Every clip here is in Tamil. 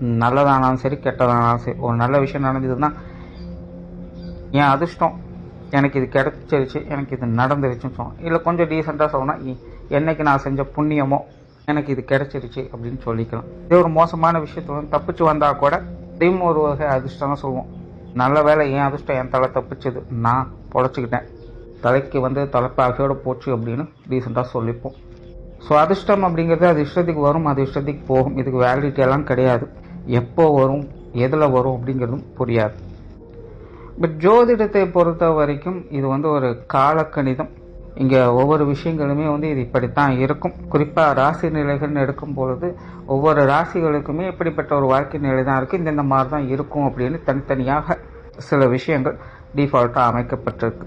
நல்லதானாலும் சரி கெட்டதானாலும் சரி ஒரு நல்ல விஷயம் நடந்ததுன்னா என் அதிர்ஷ்டம் எனக்கு இது கிடச்சிருச்சு எனக்கு இது நடந்துருச்சுன்னு சொல்லணும் இல்லை கொஞ்சம் டீசெண்டாக சொல்லணும் இ- என்னைக்கு நான் செஞ்ச புண்ணியமோ எனக்கு இது கிடச்சிருச்சு அப்படின்னு சொல்லிக்கலாம். இதே ஒரு மோசமான விஷயத்துல தப்பிச்சு வந்தால் கூட இதையும் ஒரு வகை அதிர்ஷ்டம் தான் சொல்லுவோம். நல்ல வேலை என் அதிர்ஷ்டம் என் தலை தப்பிச்சது நான் பொழைச்சிக்கிட்டேன். தலைக்கு வந்து தலைப்பாகையோடு போச்சு அப்படின்னு டீசெண்டாக சொல்லிப்போம். ஸோ அதிர்ஷ்டம் அப்படிங்கிறது அது இஷ்டத்துக்கு வரும் அது இஷ்டத்துக்கு போகும். இதுக்கு வேலிடிட்டி எல்லாம் கிடையாது. எப்போ வரும் எதில் வரும் அப்படிங்கிறதும் புரியாது. பட் ஜோதிடத்தை பொறுத்த வரைக்கும் இது வந்து ஒரு காலக்கணிதம். இங்கே ஒவ்வொரு விஷயங்களுமே வந்து இது இப்படித்தான் இருக்கும். குறிப்பாக ராசி நிலைகள்னு எடுக்கும் பொழுது ஒவ்வொரு ராசிகளுக்குமே இப்படிப்பட்ட ஒரு வாழ்க்கை நிலை தான் இருக்குது இந்தந்த மாதிரி தான் இருக்கும் அப்படின்னு தனித்தனியாக சில விஷயங்கள் டிஃபால்ட்டாக அமைக்கப்பட்டிருக்கு.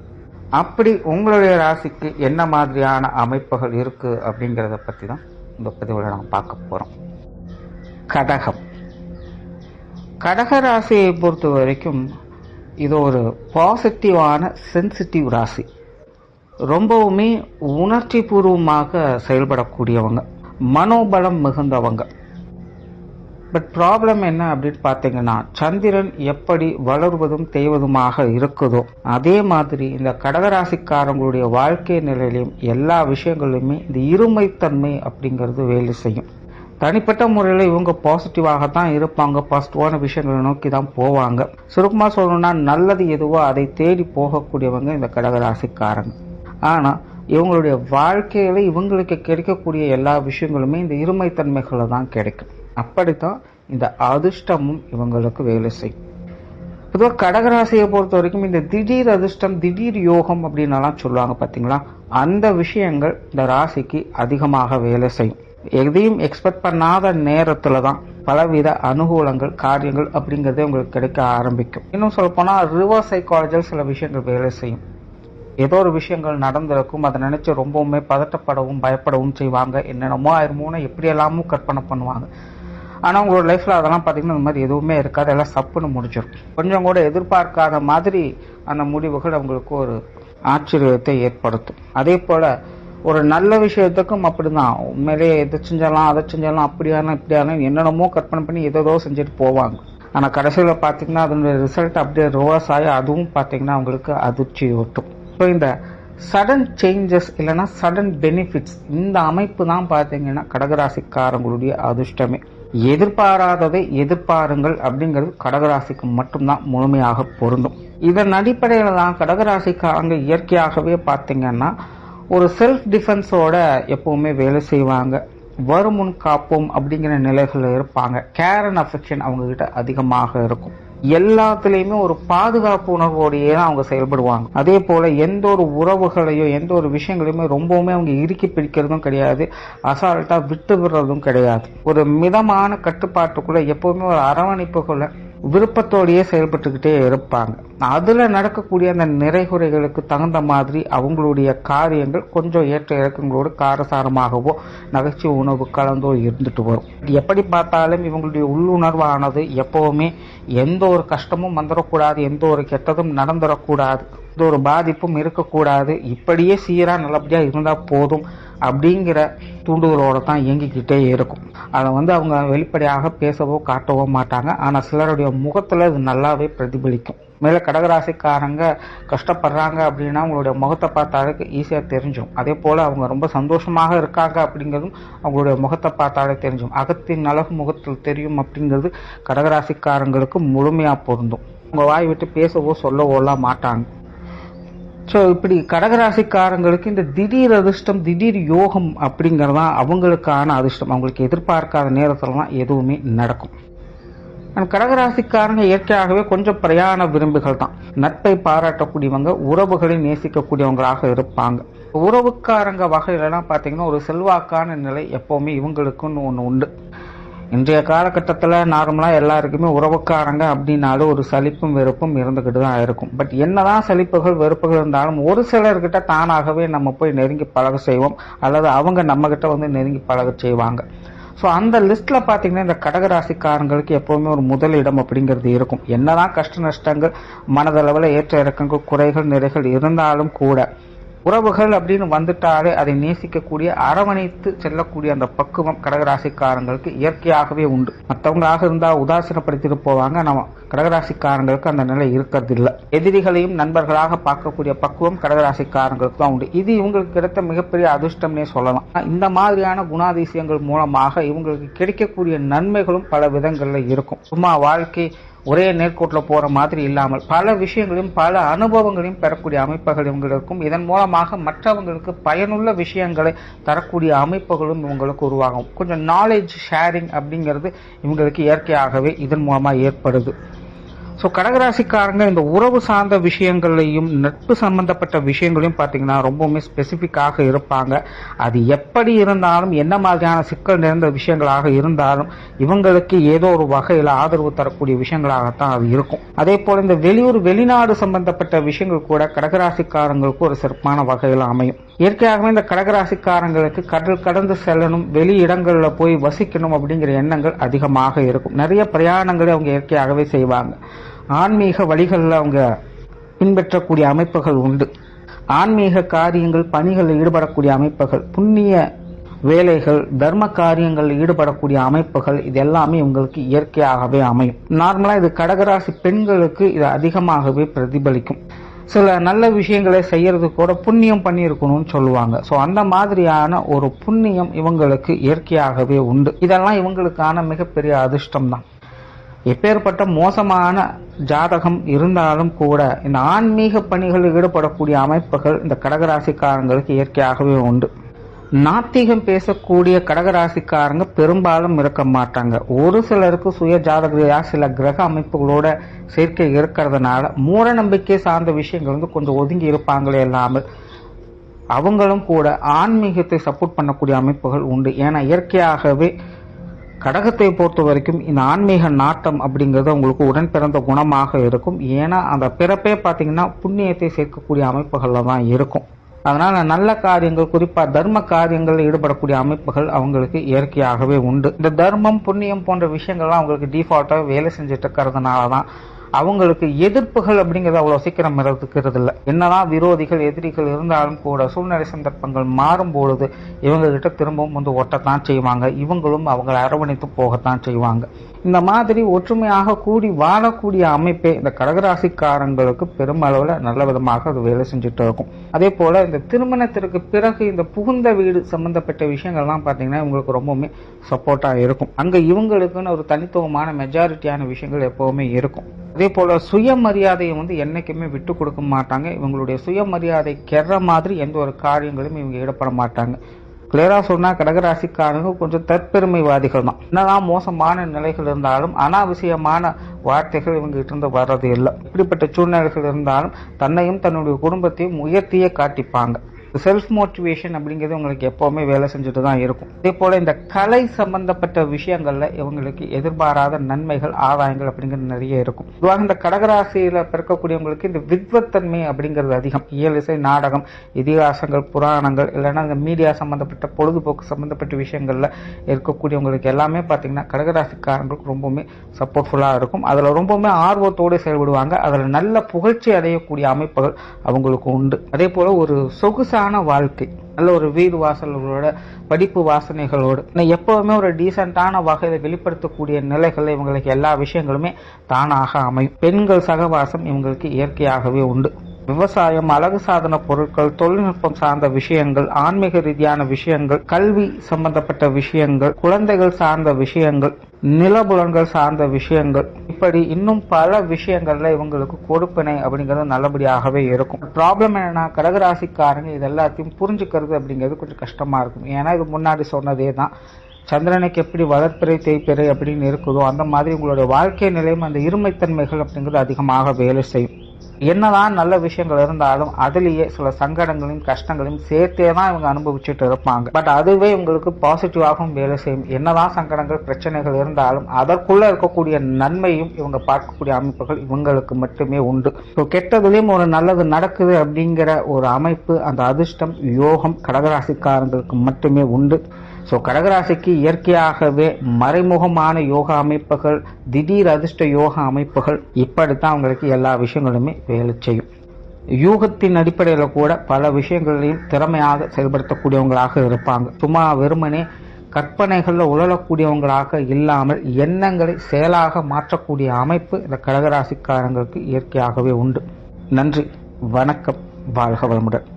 அப்படி உங்களுடைய ராசிக்கு என்ன மாதிரியான அமைப்புகள் இருக்குது அப்படிங்கிறத பற்றி தான் இந்த பதிவில் நாம் பார்க்க போகிறோம் கடகம். கடக ராசியை பொறுத்த வரைக்கும் இது ஒரு பாசிட்டிவான சென்சிட்டிவ் ராசி. ரொம்பவுமே உணர்ச்சி பூர்வமாக செயல்படக்கூடியவங்க. மனோபலம் மிகுந்தவங்க. பட் ப்ராப்ளம் என்ன அப்படின்னு பார்த்தீங்கன்னா சந்திரன் எப்படி வளர்வதும் தேய்வதுமாக இருக்குதோ அதே மாதிரி இந்த கடகராசிக்காரங்களுடைய வாழ்க்கை நிலையிலையும் எல்லா விஷயங்களிலுமே இந்த இருமைத்தன்மை அப்படிங்கிறது வேலை செய்யும். தனிப்பட்ட முறையில் இவங்க பாசிட்டிவாக தான் இருப்பாங்க. பாசிட்டிவான விஷயங்களை நோக்கி தான் போவாங்க. சுருக்கமாக சொல்லணும்னா நல்லது எதுவோ அதை தேடி போகக்கூடியவங்க இந்த கடகராசிக்காரங்க. ஆனால் இவங்களுடைய வாழ்க்கையில் இவங்களுக்கு கிடைக்கக்கூடிய எல்லா விஷயங்களுமே இந்த இருமைத்தன்மைகளை தான் கிடைக்கும். அப்படித்தான் இந்த அதிர்ஷ்டமும் இவங்களுக்கு வேலை செய்யும் பொதுவாக கடகராசியை பொறுத்த வரைக்கும் இந்த திடீர் அதிர்ஷ்டம் திடீர் யோகம் அப்படின்னலாம் சொல்லுவாங்க பார்த்தீங்களா அந்த விஷயங்கள் இந்த ராசிக்கு அதிகமாக வேலை செய்யும். எதையும் எக்ஸ்பெக்ட் பண்ணாத நேரத்தில் தான் பலவித அனுகூலங்கள் காரியங்கள் அப்படிங்கிறதே உங்களுக்கு கிடைக்க ஆரம்பிக்கும். இன்னும் சொல்லப்போனால் ரிவர்ஸ் சைக்காலஜியில் சில விஷயங்கள் வேலை செய்யும். ஏதோ ஒரு விஷயங்கள் நடந்திருக்கும் அதை நினச்சி ரொம்பவுமே பதட்டப்படவும் பயப்படவும் செய்வாங்க. என்னென்னமோ ஆயிருமோன்னு எப்படியெல்லாமும் கற்பனை பண்ணுவாங்க. ஆனால் உங்களோட லைஃப்பில் அதெல்லாம் பார்த்தீங்கன்னா இந்த மாதிரி எதுவுமே இருக்காது. எல்லாம் சப்புன்னு முடிஞ்சிடும் கொஞ்சம் கூட எதிர்பார்க்காத மாதிரி அந்த முடிவுகள் அவங்களுக்கு ஒரு ஆச்சரியத்தை ஏற்படுத்தும். அதே போல் ஒரு நல்ல விஷயத்துக்கும் அப்படிதான். உண்மையிலேயே எதை செஞ்சாலும் அதை செஞ்சாலும் அப்படியானா இப்படியானா என்னென்னமோ கற்பனை பண்ணி எதோ செஞ்சுட்டு போவாங்க. ஆனால் கடைசியில் பார்த்தீங்கன்னா அதனுடைய ரிசல்ட் அப்படியே ரிவர்ஸ் ஆகி அதுவும் பார்த்தீங்கன்னா அவங்களுக்கு அதிர்ச்சி ஓட்டும் ஸோ இந்த சடன் சேஞ்சஸ் இல்லைன்னா சடன் பெனிஃபிட்ஸ் இந்த அமைப்பு தான் பார்த்தீங்கன்னா கடகராசிக்காரங்களுடைய அதிர்ஷ்டமே. எதிர்பாராததை எதிர்பாருங்கள் அப்படிங்கிறது கடகராசிக்கு மட்டும்தான் முழுமையாக பொருந்தும். இதன் அடிப்படையில் தான் கடகராசிக்காரங்க இயற்கையாகவே பார்த்தீங்கன்னா ஒரு செல்ஃப் டிஃபென்ஸோட எப்பவுமே வேலை செய்வாங்க. வருமுன் காப்போம் அப்படிங்கிற நிலைகளில் இருப்பாங்க. கேர் அண்ட் அஃபெக்ஷன் அவங்கக்கிட்ட அதிகமாக இருக்கும். எல்லாத்துலேயுமே ஒரு பாதுகாப்பு உணர்வோடையே தான் அவங்க செயல்படுவாங்க. அதே போல் எந்த ஒரு உறவுகளையோ எந்த ஒரு விஷயங்களையுமே ரொம்பவுமே அவங்க இறுக்கி பிடிக்கிறதும் கிடையாது. அசால்ட்டாக விட்டு விடுறதும் கிடையாது. ஒரு மிதமான கட்டுப்பாட்டுக்குள்ளே எப்போவுமே ஒரு அரவணைப்புக்குள்ளே விருப்பத்தோடையே செயல்பட்டுக்கிட்டே இருப்பாங்க. அதில் நடக்கக்கூடிய அந்த நிறைகுறைகளுக்கு தகுந்த மாதிரி அவங்களுடைய காரியங்கள் கொஞ்சம் ஏற்ற இறக்கங்களோடு காரசாரமாகவோ நகைச்சுவை உணவு கலந்தோ இருந்துட்டு வரும். எப்படி பார்த்தாலும் இவங்களுடைய உள்ளுணர்வானது எப்போவுமே எந்த ஒரு கஷ்டமும் வந்துடக்கூடாது எந்த ஒரு கெட்டதும் நடந்துடக்கூடாது. எந்த ஒரு பாதிப்பும் இருக்கக்கூடாது. இப்படியே சீராக நல்லபடியாக இருந்தால் போதும் அப்படிங்கிற தூண்டுதலோடு தான் இயங்கிக்கிட்டே இருக்கும். அதை வந்து அவங்க வெளிப்படையாக பேசவோ காட்டவோ மாட்டாங்க. ஆனால் சிலருடைய முகத்தில் இது நல்லாவே பிரதிபலிக்கும். மேலே கடகராசிக்காரங்க கஷ்டப்படுறாங்க அப்படின்னா அவங்களுடைய முகத்தை பார்த்தாலே ஈஸியாக தெரிஞ்சும் அதே போல் அவங்க ரொம்ப சந்தோஷமாக இருக்காங்க அப்படிங்கிறதும் அவங்களுடைய முகத்தை பார்த்தாலே தெரிஞ்சும் அகத்தின் அழகு முகத்தில் தெரியும் அப்படிங்கிறது கடகராசிக்காரங்களுக்கு முழுமையாக பொருந்தும். அவங்க வாய் விட்டு பேசவோ சொல்லவோலாம் மாட்டாங்க. ஸோ இப்படி கடகராசிக்காரங்களுக்கு இந்த திடீர் அதிர்ஷ்டம் திடீர் யோகம் அப்படிங்கிறதான் அவங்களுக்கான அதிர்ஷ்டம். அவங்களுக்கு எதிர்பார்க்காத நேரத்தில் தான் எதுவுமே நடக்கும். கடகராசிக்காரங்க இயற்கையாகவே கொஞ்சம் பிரயாண விரும்பிகள் தான். நட்பை பாராட்டக்கூடியவங்க உறவுகளை நேசிக்கக்கூடியவங்களாக இருப்பாங்க. உறவுக்காரங்க வகையிலலாம் பார்த்தீங்கன்னா ஒரு செல்வாக்கான நிலை எப்போவுமே இவங்களுக்குன்னு ஒன்று உண்டு. இன்றைய காலகட்டத்தில் நார்மலாக எல்லாருக்குமே உறவுக்காரங்க அப்படின்னாலும் ஒரு சலிப்பும் வெறுப்பும் இருந்துக்கிட்டு தான் இருக்கும். பட் என்னதான் சலிப்புகள் வெறுப்புகள் இருந்தாலும் ஒரு சிலர்கிட்ட தானாகவே நம்ம போய் நெருங்கி பழக செய்வோம். அல்லது அவங்க நம்மக்கிட்ட வந்து நெருங்கி பழக செய்வாங்க. ஸோ அந்த லிஸ்ட்டில் பார்த்தீங்கன்னா இந்த கடகராசிக்காரங்களுக்கு எப்போவுமே ஒரு முதலிடம் அப்படிங்கிறது இருக்கும். என்னதான் கஷ்ட நஷ்டங்கள் மனதளவில் ஏற்ற இறக்கங்கள் குறைகள் நிறைகள் இருந்தாலும் கூட உறவுகள் அப்படின்னு வந்துட்டாலே அதை நேசிக்கக்கூடிய அரவணைத்து செல்லக்கூடிய அந்த பக்குவம் கடகராசிக்காரங்களுக்கு இயற்கையாகவே உண்டு. மற்றவங்களாக இருந்தால் உதாசீனப்படுத்திட்டு போவாங்க. நம்ம கடகராசிக்காரங்களுக்கு அந்த நிலை இருக்கிறது இல்லை எதிரிகளையும் நண்பர்களாக பார்க்கக்கூடிய பக்குவம் கடகராசிக்காரங்களுக்கு தான் உண்டு. இது இவங்களுக்கு கிடைத்த மிகப்பெரிய அதிர்ஷ்டம்னே சொல்லலாம். இந்த மாதிரியான குணாதிசயங்கள் மூலமாக இவங்களுக்கு கிடைக்கக்கூடிய நன்மைகளும் பல விதங்களில் இருக்கும். சும்மா வாழ்க்கை ஒரே நேர்கோட்டில் போகிற மாதிரி இல்லாமல் பல விஷயங்களையும் பல அனுபவங்களையும் பெறக்கூடிய அமைப்புகள் இவங்களுக்கும் இதன் மூலமாக மற்றவங்களுக்கு பயனுள்ள விஷயங்களை தரக்கூடிய அமைப்புகளும் இவங்களுக்கு உருவாகும். கொஞ்சம் நாலேஜ் ஷேரிங் அப்படிங்கிறது இவங்களுக்கு இயற்கையாகவே இதன் மூலமாக ஏற்படுது. ஸோ கடகராசிக்காரங்க இந்த உறவு சார்ந்த விஷயங்களையும் நட்பு சம்பந்தப்பட்ட விஷயங்களையும் பார்த்தீங்கன்னா ரொம்பவுமே ஸ்பெசிஃபிக்காக இருப்பாங்க. அது எப்படி இருந்தாலும் என்ன மாதிரியான சிக்கல் நிறைந்த விஷயங்களாக இருந்தாலும் இவங்களுக்கு ஏதோ ஒரு வகையில் ஆதரவு தரக்கூடிய விஷயங்களாகத்தான் அது இருக்கும். அதே போல் இந்த வெளியூர் வெளிநாடு சம்பந்தப்பட்ட விஷயங்கள் கூட கடகராசிக்காரங்களுக்கு ஒரு சிறப்பான வகையில் அமையும். இயற்கையாகவே இந்த கடகராசிக்காரங்களுக்கு கடல் கடந்து செல்லணும் வெளி இடங்களில் போய் வசிக்கணும் அப்படிங்கிற எண்ணங்கள் அதிகமாக இருக்கும். நிறைய பிரயாணங்களை அவங்க இயற்கையாகவே செய்வாங்க. ஆன்மீக வழிகளில் அவங்க பின்பற்றக்கூடிய அமைப்புகள் உண்டு. ஆன்மீக காரியங்கள் பணிகளில் ஈடுபடக்கூடிய அமைப்புகள் புண்ணிய வேலைகள் தர்ம காரியங்களில் ஈடுபடக்கூடிய அமைப்புகள் இது எல்லாமே உங்களுக்கு இயற்கையாகவே அமையும். நார்மலாக இது கடகராசி பெண்களுக்கு இது அதிகமாகவே பிரதிபலிக்கும். சில நல்ல விஷயங்களை செய்யறது கூட புண்ணியம் பண்ணியிருக்கணும்னு சொல்லுவாங்க. ஸோ அந்த மாதிரியான ஒரு புண்ணியம் இவங்களுக்கு இயற்கையாகவே உண்டு. இதெல்லாம் இவங்களுக்கான மிகப்பெரிய அதிர்ஷ்டம் தான் எப்பேற்பட்ட மோசமான ஜாதகம் இருந்தாலும் கூட இந்த ஆன்மீக பணிகளில் ஈடுபடக்கூடிய அமைப்புகள் இந்த கடகராசிக்காரங்களுக்கு இயற்கையாகவே உண்டு. நாத்திகம் பேசக்கூடிய கடகராசிக்காரங்க பெரும்பாலும் இருக்க மாட்டாங்க. ஒரு சிலருக்கு சுய ஜாதகையா சில கிரக அமைப்புகளோட சேர்க்கை இருக்கிறதுனால மூட நம்பிக்கை சார்ந்த விஷயங்கள் வந்து கொஞ்சம் ஒதுங்கி இருப்பாங்களே இல்லாமல் அவங்களும் கூட ஆன்மீகத்தை சப்போர்ட் பண்ணக்கூடிய அமைப்புகள் உண்டு. ஏன்னா இயற்கையாகவே கடகத்தை பொறுத்த வரைக்கும் இந்த ஆன்மீக நாட்டம் அப்படிங்கிறது உங்களுக்கு உடன் பிறந்த குணமாக இருக்கும். ஏன்னா அந்த பிறப்பே பார்த்தீங்கன்னா புண்ணியத்தை சேர்க்கக்கூடிய அமைப்புகளில் தான் இருக்கும். அதனால் நல்ல காரியங்கள் குறிப்பாக தர்ம காரியங்களில் ஈடுபடக்கூடிய அமைப்புகள் அவங்களுக்கு இயற்கையாகவே உண்டு. இந்த தர்மம் புண்ணியம் போன்ற விஷயங்கள்லாம் அவங்களுக்கு டிஃபால்ட்டாக வேலை செஞ்சுட்டு இருக்கிறதுனால தான் அவங்களுக்கு எதிர்ப்புகள் அப்படிங்கிறது அவ்வளோ சீக்கிரம் இருக்கிறது இல்லை என்னதான் விரோதிகள் எதிரிகள் இருந்தாலும் கூட சூழ்நிலை சந்தர்ப்பங்கள் மாறும் பொழுது இவங்ககிட்ட திரும்பவும் வந்து ஒட்டத்தான் செய்வாங்க. இவங்களும் அவங்களை அரவணைத்து போகத்தான் செய்வாங்க. இந்த மாதிரி ஒற்றுமையாக கூடி வாழக்கூடிய அமைப்பே இந்த கடகராசிக்காரங்களுக்கு பெருமளவில் நல்ல விதமாக அது வேலை செஞ்சுட்டு இருக்கும். அதே போல் இந்த திருமணத்திற்கு பிறகு இந்த புகுந்த வீடு சம்பந்தப்பட்ட விஷயங்கள்லாம் பார்த்தீங்கன்னா இவங்களுக்கு ரொம்பவுமே சப்போர்ட்டாக இருக்கும். அங்கே இவங்களுக்குன்னு ஒரு தனித்துவமான மெஜாரிட்டியான விஷயங்கள் எப்போவுமே இருக்கும். அதே போல சுயமரியாதையை வந்து என்றைக்குமே விட்டு கொடுக்க மாட்டாங்க. இவங்களுடைய சுயமரியாதை கெற மாதிரி எந்த ஒரு காரியங்களும் இவங்க ஈடுபட மாட்டாங்க. கிளியராக சொன்னால் கடகராசிக்காரங்க கொஞ்சம் தற்பெருமைவாதிகள் தான். என்னதான் மோசமான நிலைகள் இருந்தாலும் அனாவசியமான வார்த்தைகள் இவங்ககிட்ட இருந்து வர்றது இல்லை இப்படிப்பட்ட சூழ்நிலைகள் இருந்தாலும் தன்னையும் தன்னுடைய குடும்பத்தையும் உயர்த்தியே காட்டிப்பாங்க. செல்ஃப் மோட்டிவேஷன் அப்படிங்கிறது உங்களுக்கு எப்போவுமே வேலை செஞ்சுட்டு தான் இருக்கும். அதே போல் இந்த கலை சம்பந்தப்பட்ட விஷயங்களில் இவங்களுக்கு எதிர்பாராத நன்மைகள் ஆதாயங்கள் அப்படிங்கிறது நிறைய இருக்கும். பொதுவாக இந்த கடகராசியில் பிறக்கக்கூடியவங்களுக்கு இந்த வித்வத்தன்மை அப்படிங்கிறது அதிகம். இயல் இசை நாடகம் இதிகாசங்கள் புராணங்கள் இல்லைன்னா இந்த மீடியா சம்பந்தப்பட்ட பொழுதுபோக்கு சம்பந்தப்பட்ட விஷயங்களில் இருக்கக்கூடியவங்களுக்கு எல்லாமே பார்த்தீங்கன்னா கடகராசிக்காரங்களுக்கு ரொம்பவுமே சப்போர்ட்ஃபுல்லாக இருக்கும். அதில் ரொம்பவுமே ஆர்வத்தோடு செயல்படுவாங்க. அதில் நல்ல புகழ்ச்சி அடையக்கூடிய அமைப்புகள் அவங்களுக்கு உண்டு. அதே போல் ஒரு சொகுசான வாழ்க்கை நல்ல ஒரு வீடு வாசல்களோட படிப்பு வாசனைகளோடு எப்போவுமே ஒரு டீசெண்டான வகையில் வெளிப்படுத்தக்கூடிய நிலைகள் இவங்களுக்கு எல்லா விஷயங்களுமே தானாக அமையும். பெண்கள் சகவாசம் இவங்களுக்கு இயற்கையாகவே உண்டு. விவசாயம் அழகு சாதன பொருட்கள் தொழில்நுட்பம் சார்ந்த விஷயங்கள் ஆன்மீக ரீதியான விஷயங்கள் கல்வி சம்பந்தப்பட்ட விஷயங்கள் குழந்தைகள் சார்ந்த விஷயங்கள் நிலபுலன்கள் சார்ந்த விஷயங்கள். இப்படி இன்னும் பல விஷயங்கள்ல இவங்களுக்கு கொடுப்பினை அப்படிங்கிறது நல்லபடியாகவே இருக்கும். ப்ராப்ளம் என்னன்னா கடகராசிக்காரங்க இது எல்லாத்தையும் புரிஞ்சுக்கிறது அப்படிங்கிறது கொஞ்சம் கஷ்டமா இருக்கும். ஏன்னா இது முன்னாடி சொன்னதே தான். சந்திரனுக்கு எப்படி வளர்ப்பிறை தேய்ப்பிறை அப்படின்னு இருக்குதோ அந்த மாதிரி உங்களுடைய வாழ்க்கை நிலையம் அந்த இருமைத்தன்மைகள் அப்படிங்கிறது அதிகமாக வேலை செய்யும். என்னதான் நல்ல விஷயங்கள் இருந்தாலும் அதுலேயே சில சங்கடங்களையும் கஷ்டங்களையும் சேர்த்தே தான் இவங்க அனுபவிச்சுட்டு இருப்பாங்க. பட் அதுவே இவங்களுக்கு பாசிட்டிவாகவும் வேலை செய்யும். என்னதான் சங்கடங்கள் பிரச்சனைகள் இருந்தாலும் அதற்குள்ள இருக்கக்கூடிய நன்மையும் இவங்க பார்க்கக்கூடிய அமைப்புகள் இவங்களுக்கு மட்டுமே உண்டு. ஸோ கெட்டதுலேயும் ஒரு நல்லது நடக்குது அப்படிங்கிற ஒரு அமைப்பு அந்த அதிர்ஷ்டம் யோகம் கடகராசிக்காரங்களுக்கு மட்டுமே உண்டு. ஸோ கடகராசிக்கு இயற்கையாகவே மறைமுகமான யோகா அமைப்புகள் திடீர் அதிர்ஷ்ட யோகா அமைப்புகள் இப்படித்தான் அவங்களுக்கு எல்லா விஷயங்களுமே வேலை செய்யும். யூகத்தின் அடிப்படையில் கூட பல விஷயங்களையும் திறமையாக செயல்படுத்தக்கூடியவங்களாக இருப்பாங்க. சும்மா வெறுமனே கற்பனைகளில் உழலக்கூடியவங்களாக இல்லாமல் எண்ணங்களை செயலாக மாற்றக்கூடிய அமைப்பு இந்த கடகராசிக்காரங்களுக்கு இயற்கையாகவே உண்டு. நன்றி. வணக்கம். வாழ்க வளமுடன்.